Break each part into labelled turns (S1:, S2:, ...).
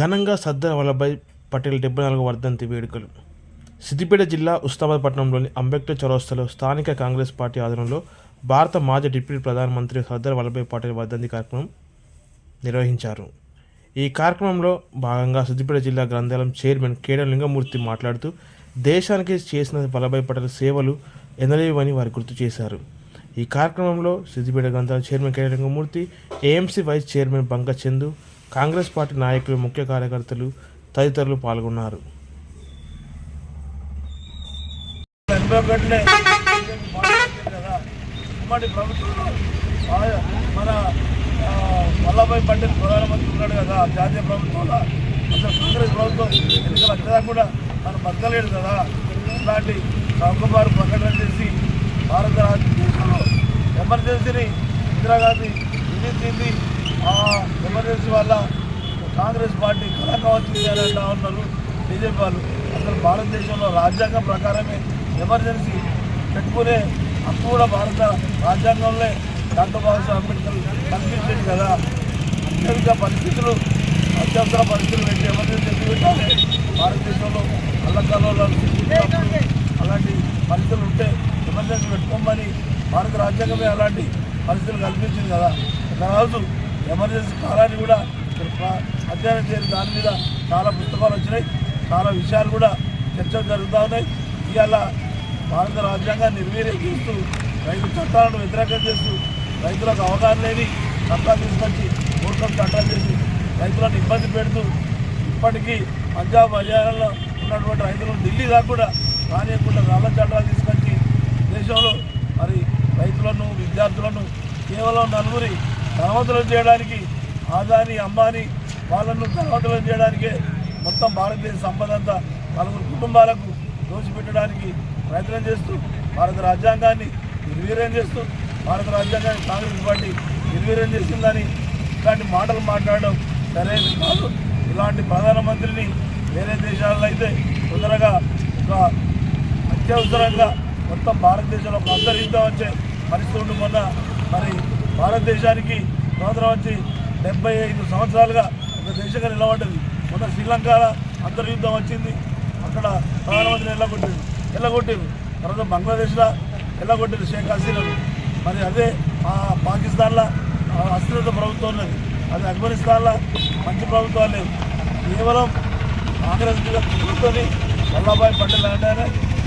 S1: ఘనంగా సర్దార్ వల్లభాయ్ పటేల్ డెబ్బై నాలుగు వర్ధంతి వేడుకలు. సిద్దిపేట జిల్లా ఉస్తాబాద్ పట్టణంలోని అంబేద్కర్ చౌరస్తాలో స్థానిక కాంగ్రెస్ పార్టీ ఆధ్వర్యంలో భారత మాజీ డిప్యూటీ ప్రధానమంత్రి సర్దార్ వల్లభాయ్ పటేల్ వర్ధంతి కార్యక్రమం నిర్వహించారు. ఈ కార్యక్రమంలో భాగంగా సిద్దిపేట జిల్లా గ్రంథాలయం చైర్మన్ కేడం లింగమూర్తి మాట్లాడుతూ దేశానికి చేసిన వల్లభాయ్ పటేల్ సేవలు ఎనలేవని వారు గుర్తు చేశారు. ఈ కార్యక్రమంలో సిద్దిపేట గ్రంథాలయం chairman Kedam Lingamurthy AMC vice chairman Banka Chandu Congress party నాయకులు ముఖ్య కార్యకర్తలు తదితరులు పాల్గొన్నారు.
S2: కదా ప్రభుత్వంలో మన వల్లభాయ్ పటేల్ ప్రధానమంత్రి ఉన్నాడు కదా జాతీయ ప్రభుత్వంలో అసలు కాంగ్రెస్ ప్రభుత్వం ఎన్నికలు వచ్చేదా కూడా తను బతకలేడు కదా. ఇలాంటి చౌకబారు ప్రకటన చేసి భారత దేశంలో ఎమర్జెన్సీని ఇందిరాగాంధీ విధించింది. ఎమర్జెన్సీ వల్ల కాంగ్రెస్ పార్టీ కళాకవచ్చు అంటా ఉన్నారు బీజేపీ వాళ్ళు. అసలు భారతదేశంలో రాజ్యాంగం ప్రకారమే ఎమర్జెన్సీ పెట్టుకునే హక్కు కూడా భారత రాజ్యాంగంలో డాక్టర్ బాబాసాహెబ్ అంబేద్కర్ కల్పించింది కదా. అత్యధిక పరిస్థితులు అత్యవసర పరిస్థితులు పెట్టి ఎమర్జెన్సీ పెట్టాలి? భారతదేశంలో అల్లకల్లో అలాంటి పరిస్థితులు ఉంటే ఎమర్జెన్సీ పెట్టుకోమని భారత రాజ్యాంగమే అలాంటి పరిస్థితులు కల్పించింది కదా. ఒకరోజు ఎమర్జెన్సీ కాలాన్ని కూడా అధ్యయనం చేసి దాని మీద చాలా పుస్తకాలు వచ్చినాయి. చాలా విషయాలు కూడా చర్చలు జరుగుతూ ఉన్నాయి. ఇవాళ భారత రాజ్యాంగాన్ని నిర్వీర్యం చేస్తూ రైతు చట్టాలను వ్యతిరేకం చేస్తూ రైతులకు అవగాహన లేని చట్టాలు తీసుకొచ్చి మూర్ఖం చట్టాలు చేసి రైతులను ఇబ్బంది పెడుతూ ఇప్పటికీ పంజాబ్ హర్యానాలో ఉన్నటువంటి రైతులను ఢిల్లీ దాకా కూడా రానియకుండా రాళ్ళ చట్టాలు తీసుకొచ్చి దేశంలో మరి రైతులను విద్యార్థులను కేవలం నలుగురి ధనవంతులను చేయడానికి ఆదాని అంబానీ వాళ్ళను ధనవంతులను చేయడానికే మొత్తం భారతదేశ సంపద అంతా నలుగురు కుటుంబాలకు దోచిపెట్టడానికి ప్రయత్నం చేస్తూ భారత రాజ్యాంగాన్ని నిర్వీర్యం చేస్తూ భారత రాజ్యాంగాన్ని కాంగ్రెస్ పార్టీ నిర్వీర్యం చేసిందని ఇలాంటి మాటలు మాట్లాడడం సరైనది కాదు. ఇలాంటి ప్రధానమంత్రిని వేరే దేశాల్లో అయితే తొందరగా ఒక అత్యవసరంగా మొత్తం భారతదేశంలో ఒక వచ్చే పరిస్థితి మొన్న మరి భారతదేశానికి స్వాతంత్రం వచ్చి డెబ్బై ఐదు సంవత్సరాలుగా ఒక దేశంగా నిలబడ్డది. మొన్న శ్రీలంక అంతర్యుద్ధం వచ్చింది. అక్కడ ప్రధానమంత్రిని ఎల్లగొట్టారు ఎల్లగొట్టారు తర్వాత బంగ్లాదేశ్లో ఎల్లగొట్టారు షేక్ హసీనాను మరి అదే ఆ పాకిస్తాన్లో అస్థిరత ప్రభుత్వం ఉన్నది. అది ఆఫ్ఘనిస్తాన్లో మంచి ప్రభుత్వాలు లేవు. కేవలం కాంగ్రెస్ కూర్చొని వల్లభాయ్ పటేల్ అంటేనే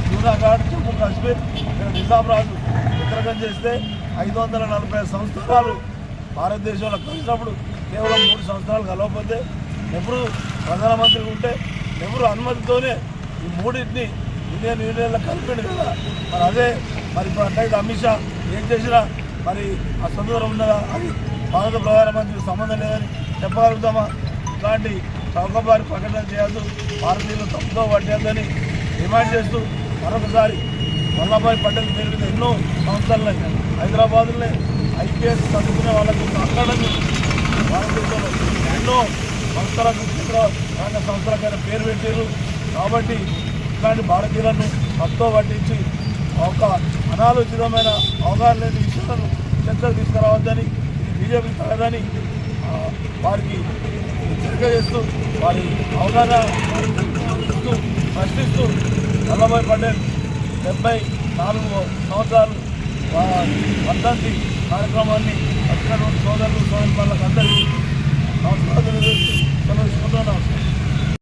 S2: జూనాఘాట్ జమ్మూ కాశ్మీర్ ఇక్కడ నిజాం రాజు వ్యతిరేకం చేస్తే ఐదు వందల నలభై ఐదు సంవత్సరాలు భారతదేశంలో కలిసినప్పుడు కేవలం మూడు సంవత్సరాలు కలవకపోతే నెహ్రూ ప్రధానమంత్రి ఉంటే నెహ్రూ అనుమతితోనే ఈ మూడింటిని ఇండియన్ యూనియన్లో కలిపాడు కదా. మరి అదే మరి ఇప్పుడు అట్లయితే అమిత్ షా ఏం చేసినా మరి ఆ సందర్భం ఉన్నదా అది భారత ప్రధానమంత్రికి సంబంధం లేదని చెప్పగలుగుతామా? ఇలాంటి చౌకబారి ప్రకటన చేయొద్దు. భారతీయులు తప్పుతో పట్టేద్దని డిమాండ్ చేస్తూ మరొకసారి వల్లభాయ్ పటేల్ పేరు మీద ఎన్నో సంస్థలు హైదరాబాద్లో ఐపీఎస్ చదువుకునే వాళ్ళకు అకాడమీ భారతదేశంలో ఎన్నో సంస్థలకు కేంద్ర సంస్థలకైనా పేరు పెట్టారు కాబట్టి ఇట్లాంటి భారతీయులను తప్పుతో పట్టించి ఒక అనాలోచితమైన అవగాహన లేని విషయాలను చర్చలు తీసుకురావద్దని బీజేపీ బీజేపీకి తగదని వారికి హెచ్చరిక చేస్తూ వారి అవగాహన ప్రశ్నిస్తూ వల్లభాయ్ పటేల్ డెబ్బై నాలుగు సంవత్సరాలు వర్ధంతి కార్యక్రమాన్ని అక్కడ సోదరులు సోదరులకు అందరికీ నమస్కారం తెలియజేస్తూ సెలవు